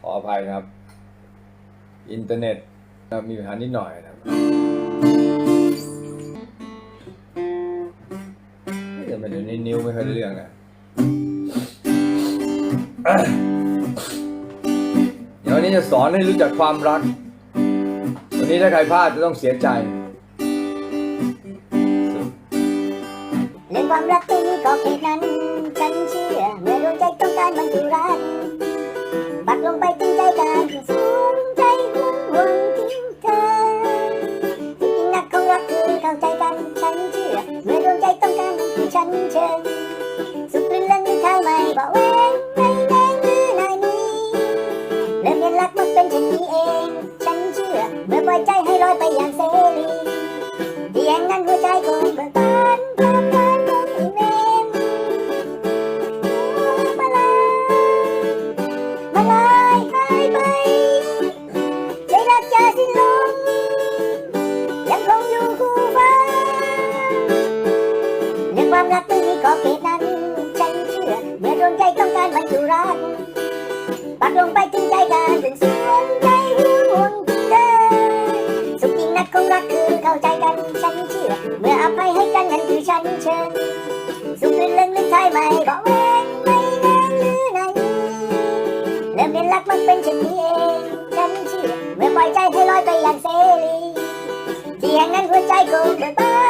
ขออภัยนะครับ อินเทอร์เน็ตมีปัญหานิดหน่อยนะครับเดี๋ยวมันเดี๋ยวนี้นิ้วไม่ค่อยเรื่องนะเดี๋ยววันนี้จะสอนให้รู้จักความรัก วันนี้ถ้าใครพลาดจะต้องเสียใจ ในความรักที่มีขอบเขตนั้น กที่มีขอเขตนั้นฉันเชื่อ เมื่อดวงใจต้องการบรรจุรักปักลงไปถึงใจกันถึงสวงใจห่วงห่วงถึงเธอสุขจริงนักคงรักคือเข้าใจกันฉันเชื่อ เมื่ออภัยให้กันนั้นคือฉันเชิญสุขลื่นเรื่องลึกใช่ไหมบอกเว้นไม่แน่หรือไหนเริ่มเรียนรักมันเป็นเช่นนี้เองฉันเชื่อ เมื่อปล่อยใจให้ลอยไปอย่างเสรีที่แห่งนั้นหัวใจคงเบิกบาน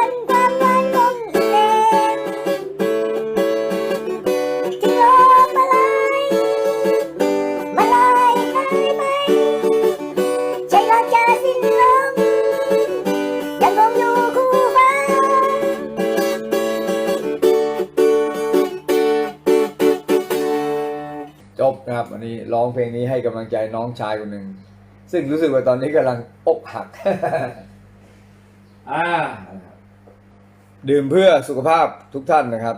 จบนะครับ วันนี้ร้องเพลงนี้ให้กำลังใจน้องชายคนหนึ่ง ซึ่งรู้สึกว่าตอนนี้กำลังอกหัก อ่า ดื่มเพื่อสุขภาพทุกท่านนะครับ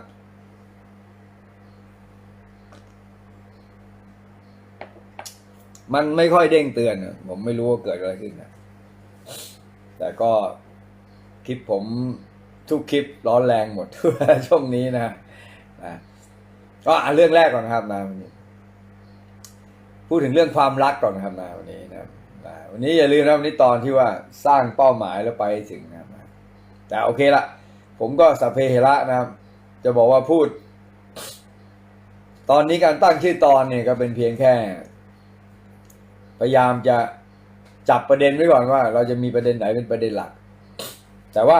มันไม่ค่อยเด้งเตือน ผมไม่รู้ว่าเกิดอะไรขึ้นนะแต่ก็คลิปผมทุกคลิปร้อนแรงหมดช่วงนี้นะนะก็เรื่องแรกก่อนครับนะวันนี้ พูดถึงเรื่องความรักก่อนครับนะวันนี้นะครับวันนี้อย่าลืมนะวันนี้ตอนที่ว่าสร้างเป้าหมายแล้วไปถึงนะครับแต่โอเคละผมก็สัพเพเหระนะครับ จะบอกว่าพูด ตอนนี้การตั้งชื่อตอนเนี่ยก็เป็นเพียงแค่ พยายามจะจับประเด็นไว้ก่อนว่า เราจะมีประเด็นไหนเป็นประเด็นหลัก แต่ว่า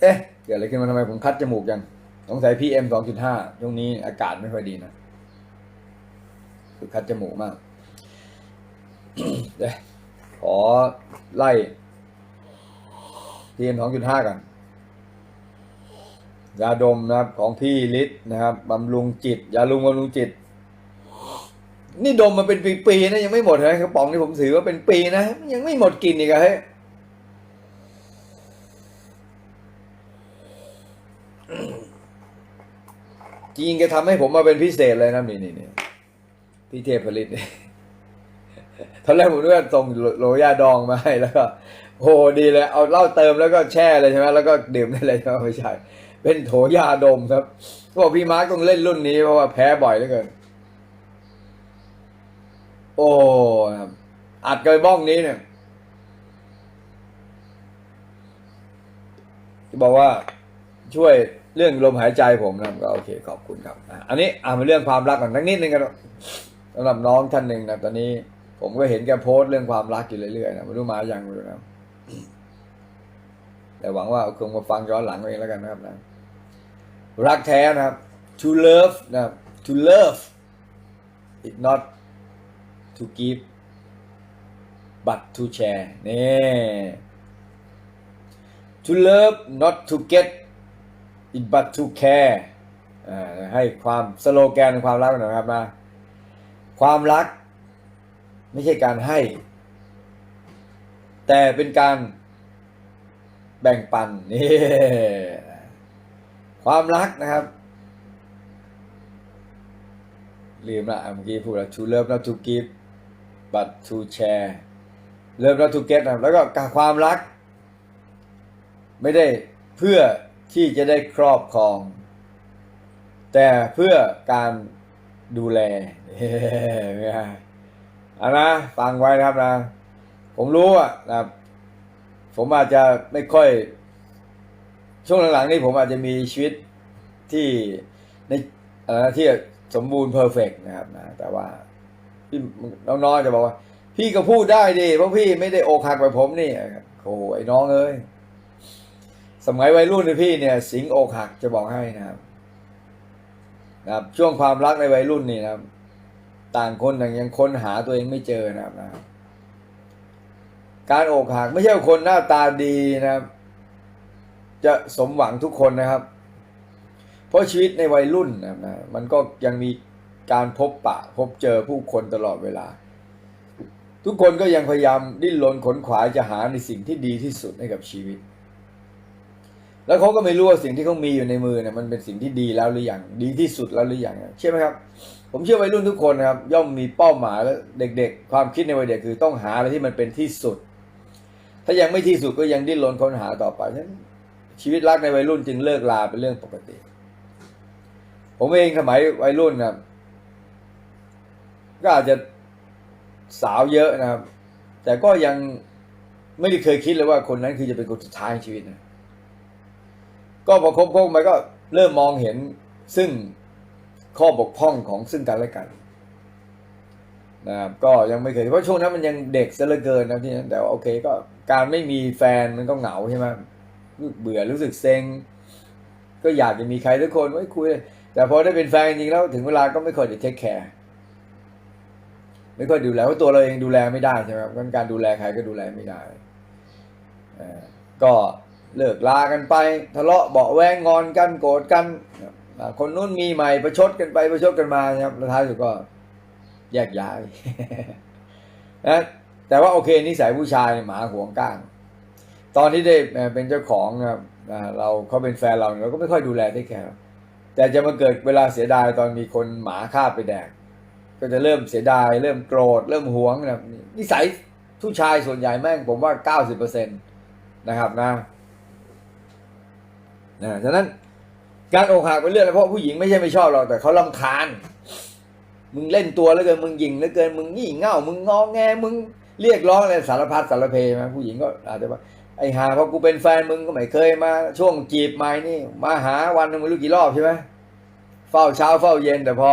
เอ๊ะเกิดอะไรขึ้นมาทำไมผมคัดจมูกยังสงสัยพีเอ็มสองจุดห้าช่วงนี้อากาศไม่ค่อยดีนะ คือคัดจมูกมากเดี๋ยวขอไล่พีมสองจุดห้ากันยาดมนะครับของพี่ฤทธิ์นะครับบำรุงจิตยาลุงบำรุงจิต นี่ดมมาเป็นปีๆนะยังไม่หมดเลยกระป๋องนี่ผมถือว่าเป็นปีนะยังไม่หมดกลินอีกอะเฮ้ยจริงแกทำให้ผมมาเป็นพิเศษเลยนะนี่นี่ นี่พี่เทพผลิตนี่ตอนแรกผมนึกว่าส่งโรยาดองมาให้แล้วก็โอ้ดีเลย เอาเหล้าเติมแล้วก็แช่เลยใช่ไหมแล้วก็ดื่มได้เลยใช่ไหมไม่ใช่ เป็นโถยาดมครับบอกพี่มาร์กต้องเล่นรุ่นนี้เพราะว่าแพ้บ่อยเหลือเกินโอ้ครับอัดเกยบ้องนี้เนี่ยบอกว่าช่วยเรื่องลมหายใจผมนะก็โอเคขอบคุณครับ อันนี้อ่ามาเรื่องความรักก่อนสักนิดนึงกัน สำหรับน้องท่านหนึ่งนะตอนนี้ ผมก็เห็นแกโพสต์เรื่องความรักอยู่เรื่อยๆนะไม่รู้มายังไม่รู้นะแต่หวังว่าคงมาฟังย้อนหลังเองแล้วกันนะครับนะรักแท้นะครับ to love นะครับ to love it not to give but to share นี่ to love not to get it but to care อ่าให้ความสโลแกนความรักหน่อยครับนะ ความรัก ไม่ใช่การให้ แต่เป็นการแบ่งปันนี่ความรักนะครับลืมละเมื่อกี้พูดแล้ว to love not to give but to share love not to get นะแล้วก็การความรัก ไม่ได้เพื่อที่จะได้ครอบครอง แต่เพื่อการ ดูแลเฮ้ไม่ได้เอานะฟังไว้นะครับนะ ผมรู้อะนะครับ ผมอาจจะไม่ค่อย ช่วงหลังๆนี้ผมอาจจะมีชีวิตที่ในอ่อที่สมบูรณ์เพอร์เฟกนะครับนะ แต่ว่าพี่น้องๆจะบอกว่า พี่ก็พูดได้ดิเพราะพี่ไม่ได้อกหักแบบผมนี่โอ้โหไอ้น้องเอ้ยสมัยวัยรุ่นเลยพี่เนี่ย สิงอกหักจะบอกให้นะครับ นะครับช่วงความรักในวัยรุ่นนี่นะครับ ต่างคนต่างยังค้นหาตัวเองไม่เจอนะครับนะการอกหักไม่ใช่ว่าคนหน้าตาดีนะครับ จะสมหวังทุกคนนะครับ เพราะชีวิตในวัยรุ่นนะครับนะมันก็ยังมีการพบปะ พบเจอผู้คนตลอดเวลา ทุกคนก็ยังพยายามดิ้นรนขนขวายจะหาในสิ่งที่ดีที่สุดให้กับชีวิต แล้วเขาก็ไม่รู้ว่าสิ่งที่เขามีอยู่ในมือเนี่ยมันเป็นสิ่งที่ดีแล้วหรือยังดีที่สุดแล้วหรือยังใช่ไหมครับ ผมเชื่อวัยรุ่นทุกคนนะครับ ย่อมมีเป้าหมายและเด็ก ๆ ความคิดในวัยเด็กคือต้องหาอะไรที่มันเป็นที่สุด ถ้ายังไม่ที่สุดก็ยังดิ้นรนค้นหาต่อไปฉะนั้นชีวิตรักในวัยรุ่นจึงเลิกลาเป็นเรื่องปกติ ผมเองสมัยวัยรุ่นนะครับก็อาจจะสาวเยอะนะครับ แต่ก็ยังไม่ได้เคยคิดเลยว่าคนนั้นคือจะเป็นคนสุดท้ายในชีวิตนะ ก็พอคบๆไปก็เริ่มมองเห็นซึ่งข้อบกพร่องของซึ่งกันและกันนะครับก็ยังไม่เคยเพราะช่วงนั้นมันยังเด็กซะเหลือเกินนะที่นั้นแต่ว่าโอเคก็การไม่มีแฟนมันก็เหงาใช่ไหมเบื่อรู้สึกเซ็ง ก็อยากจะมีใครทุกคนไว้คุย แต่พอได้เป็นแฟนจริงแล้วถึงเวลาก็ไม่ค่อยจะเทคแคร์ไม่ค่อยดูแลเพราะตัวเราเองดูแลไม่ได้ใช่ไหมงั้นการดูแลใครก็ดูแลไม่ได้ก็ เลิกลากันไป ทะเลาะเบาแวงงอนกันโกรธกันคนนู้นมีใหม่ประชดกันไปประชดกันมานะครับแล้วท้ายสุดก็แยกย้ายนะแต่ว่าโอเคนิสัยผู้ชายหมาห่วงก้าง ตอนที่ได้เป็นเจ้าของครับเราเขาเป็นแฟนเราเราก็ไม่ค่อยดูแลได้แค่แต่จะมาเกิดเวลาเสียดายตอนมีคนหมาฆ่าไปแดก ก็จะเริ่มเสียดาย เริ่มโกรธ เริ่มหวงนะนิสัยผู้ชายส่วนใหญ่แม่งผมว่าเก้าสิบเปอร์เซ็นตนะครับนะ นะฉะนั้นการอกหักเป็นเรื่องอะไรเพราะผู้หญิงไม่ใช่ไม่ชอบเราแต่เขาลำคาญ มึงเล่นตัวแล้วเกินมึงยิงแล้วเกินมึงงี่เง่า มึงงอแงมึงเรียกร้องอะไรสารพัดสารเพมาผู้หญิงก็อาจจะว่าไอ้หาพอกูเป็นแฟนมึงก็ไม่เคยมา ช่วงจีบไม่นี่ มาหาวันนึงไม่รู้กี่รอบใช่ไหมเฝ้าเช้าเฝ้าเย็นแต่พอ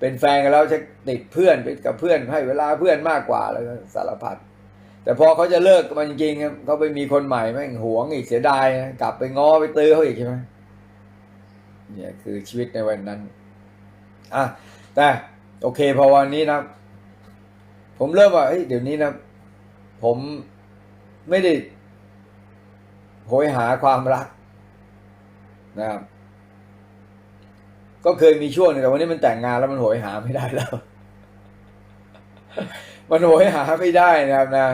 เป็นแฟนกันแล้วจะติดเพื่อนไปกับเพื่อนให้เวลาเพื่อนมากกว่าแล้วสารพัด แต่พอเขาจะเลิกมันจริงครับเขาไปมีคนใหม่แม่งหวงอีกเสียดายกลับไปง้อไปตื้อเขาอีกใช่ไหมเนี่ยคือชีวิตในวันนั้นอะแต่โอเคพอวันนี้นะ ผมเริ่มว่าเฮ้ยเดี๋ยวนี้นะ ผมไม่ได้โหยหาความรักนะครับ ก็เคยมีช่วงนึงแต่วันนี้มันแต่งงานแล้วมันโหยหาไม่ได้แล้ว มันโหยหาไม่ได้นะครับนะ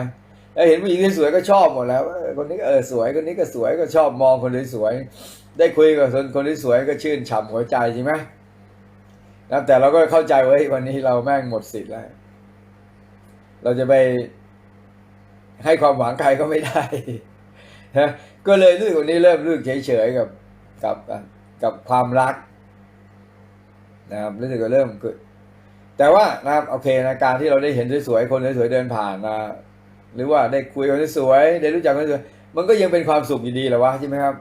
แล้วเห็นผู้หญิงสวยก็ชอบหมดแล้ว คนนี้เออสวยคนนี้ก็สวยก็ชอบมองคนสวยได้คุยกับคนคนสวยก็ชื่นฉ่ำหัวใจใช่ไหมนะแต่เราก็เข้าใจว่าวันนี้เราแม่งหมดสิทธิ์แล้ว เราจะไปให้ความหวังใครก็ไม่ได้นะก็เลยรู้สึกวันนี้เริ่มรู้สึกเฉยๆกับกับกับความรักนะครับรู้สึกว่าเริ่มเกิดแต่ว่านะครับโอเคนะการที่เราได้เห็นสวยๆคนสวยๆเดินผ่านมา หรือว่าได้คุยกับคนสวย ได้รู้จักคนสวย มันก็ยังเป็นความสุขอยู่ดีแหละวะใช่ไหมครับ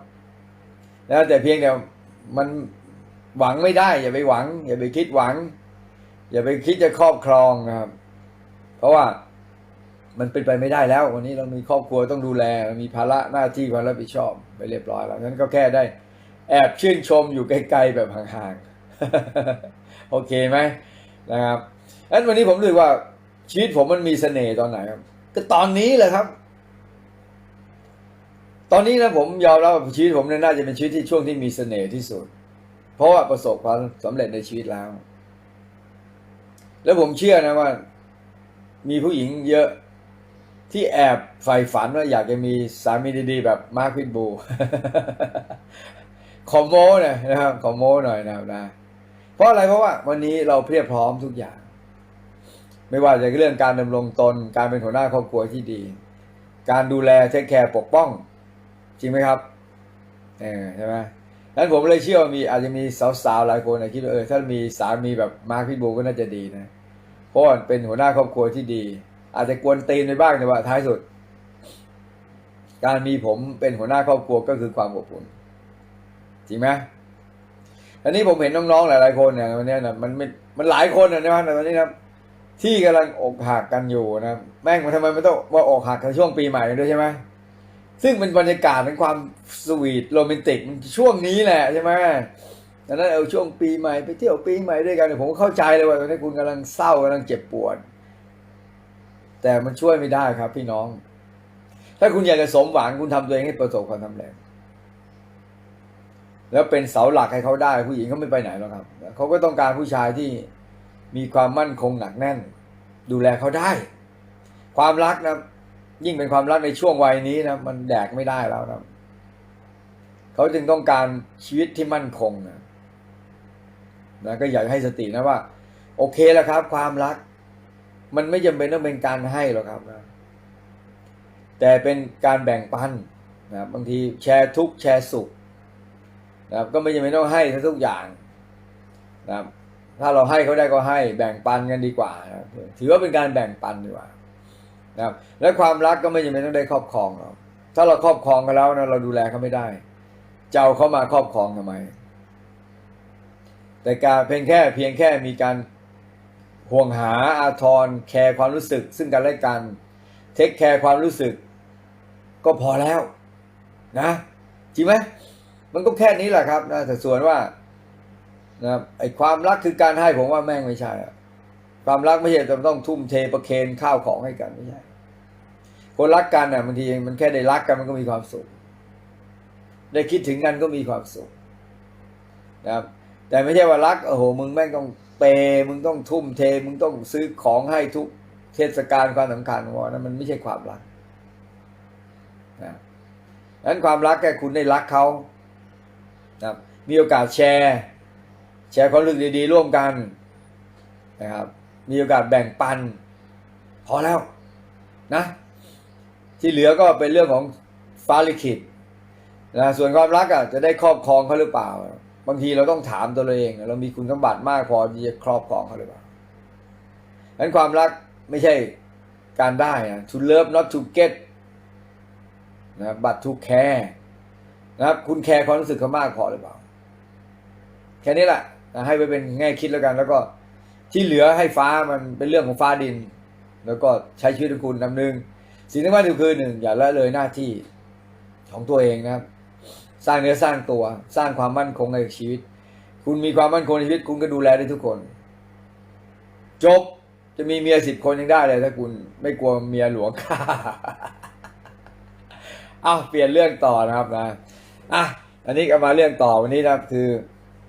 นะแต่เพียงแต่มันหวังไม่ได้ อย่าไปหวัง อย่าไปคิดหวัง อย่าไปคิดจะครอบครองนะครับ เพราะว่ามันเป็นไปไม่ได้แล้ว วันนี้เรามีครอบครัวต้องดูแลมีภาระหน้าที่ความรับผิดชอบไปเรียบร้อยแล้วนั้นก็แค่ได้ แอบชื่นชมอยู่ไกลๆแบบห่างๆโอเคไหมนะครับงั้นวันนี้ผมรู้ว่าชีวิตผมมันมีเสน่ห์ตอนไหนครับ ก็ตอนนี้แหละครับ ตอนนี้นะผมยอมรับว่าชีวิตผมเนี่ยน่าจะเป็นชีวิตที่ช่วงที่มีเสน่ห์ที่สุด เพราะว่าประสบความสำเร็จในชีวิตแล้ว แล้วผมเชื่อนะว่า มีผู้หญิงเยอะที่แอบใฝ่ฝันว่าอยากจะมีสามีดีๆ แบบมาร์คพิทบูขอโม้หน่อยนะครับขอโม้หน่อยนะครับนะเพราะอะไรเพราะว่า วันนี้เราเพียบพร้อมทุกอย่าง ไม่ว่าจะเรื่องการดำรงตน การเป็นหัวหน้าครอบครัวที่ดี การดูแลเทคแคร์ปกป้อง จริงไหมครับเออใช่ไหมนั้นผมเลยเชื่อว่ามีอาจจะมีสาวๆหลายคนนะคิดว่าเออถ้ามีสามีแบบมาร์คพิบูลก็น่าจะดีนะเพราะเป็นหัวหน้าครอบครัวที่ดี อาจจะกวนตีนไปบ้างแต่ว่าท้ายสุด การมีผมเป็นหัวหน้าครอบครัวก็คือความอบอุ่นจริงไหมอันนี้ผมเห็นน้องๆหลายๆคนเนี่ยวันนี้นะมันมันหลายคนนะนะตอนนี้นะ ที่กำลังอกหักกันอยู่นะแม่งมันทำไมไมันต้องว่าอกหักกันช่วงปีใหม่ด้วยใช่ไหมซึ่งเป็นบรรยากาศเป็นความสวีทโรแมนติกช่วงนี้แหละใช่ไหมดังนั้นเอาช่วงปีใหม่ไปเที่ยวปีใหม่ด้วยกันเนี่ยผมก็เข้าใจเลยว่าตอนนี้คุณกำลังเศร้ากำลังเจ็บปวด แต่มันช่วยไม่ได้ครับ พี่น้อง ถ้าคุณอยากจะสมหวังคุณทำตัวเองให้ประสบความสำเร็จแล้วเป็นเสาหลักให้เขาได้ผู้หญิงเขาไม่ไปไหนหรอกครับเขาก็ต้องการผู้ชายที่ มีความมั่นคงหนักแน่น ดูแลเขาได้ ความรักนะยิ่งเป็นความรักในช่วงวัยนี้นะมันแดกไม่ได้แล้วนะเขาจึงต้องการชีวิตที่มั่นคงนะนะก็อยากให้สตินะว่า โอเคแล้วครับ ความรัก มันไม่จำเป็นต้องเป็นการให้หรอกครับนะแต่เป็นการแบ่งปันนะบางทีแชร์ทุกแชร์สุขนะครับก็ไม่จำเป็นต้องให้ทุกอย่างนะครับ ถ้าเราให้เขาได้ก็ให้แบ่งปันกันดีกว่านะถือว่าเป็นการแบ่งปันดีกว่านะครับและความรักก็ไม่จำเป็นต้องได้ครอบครองหรอกถ้าเราครอบครองกันแล้วนะเราดูแลเขาไม่ได้จะเอาเขามาครอบครองทำไม แต่การเพียงแค่เพียงแค่มีการห่วงหาอาทรแคร์ความรู้สึก ซึ่งกันและกัน เทคแคร์ความรู้สึก ก็พอแล้วนะจริงไหมมันก็แค่นี้แหละครับนะแต่ส่วนว่า นะครับไอ้ความรักคือการให้ผมว่าแม่งไม่ใช่ความรักไม่ใช่จะต้องทุ่มเทประเคนข้าวของให้กันไม่ใช่ คนรักกันน่ะบางทีมันแค่ได้รักกันมันก็มีความสุข ได้คิดถึงกันก็มีความสุขนะครับแต่ไม่ใช่ว่ารักโอ้โหมึงแม่งต้องเปย์มึงต้องทุ่มเทมึงต้องซื้อของให้ทุกเทศกาลความสำคัญว่านั้นมันไม่ใช่ความรักนะดังนั้นความรักแค่คุณได้รักเขานะครับมีโอกาสแชร์ แชร์ความรู้สึกดีๆ ร่วมกันนะครับ มีโอกาสแบ่งปัน พอแล้วนะ ที่เหลือก็เป็นเรื่องของฟ้าลิขิตนะส่วนความรักอะจะได้ครอบครองเขาหรือเปล่า บางทีเราต้องถามตัวเราเอง เรามีคุณสมบัติมากพอที่จะครอบครองเขาหรือเปล่าดังนั้นความรักไม่ใช่การได้นะ to love not to get นะ but to care นะครับ คุณแคร์ความรู้สึกเขามากพอหรือเปล่า แค่นี้แหละ ให้ไปเป็นแง่คิดแล้วกัน แล้วก็ที่เหลือให้ฟ้ามันเป็นเรื่องของฟ้าดิน แล้วก็ใช้ชีวิตของคุณนำหนึ่งสิ่งที่สำคัญที่คือหนึ่งอย่าละเลยหน้าที่ของตัวเองนะครับ สร้างเนื้อสร้างตัว สร้างความมั่นคงในชีวิต คุณมีความมั่นคงในชีวิต คุณก็ดูแลได้ทุกคน จบจะมีเมียสิบคนยังได้เลยถ้าคุณไม่กลัวเมียหลวงฆ่าอ้าวเปลี่ยนเรื่องต่อนะครับนะอะอันนี้ก็มาเรื่องต่อวันนี้นะคือ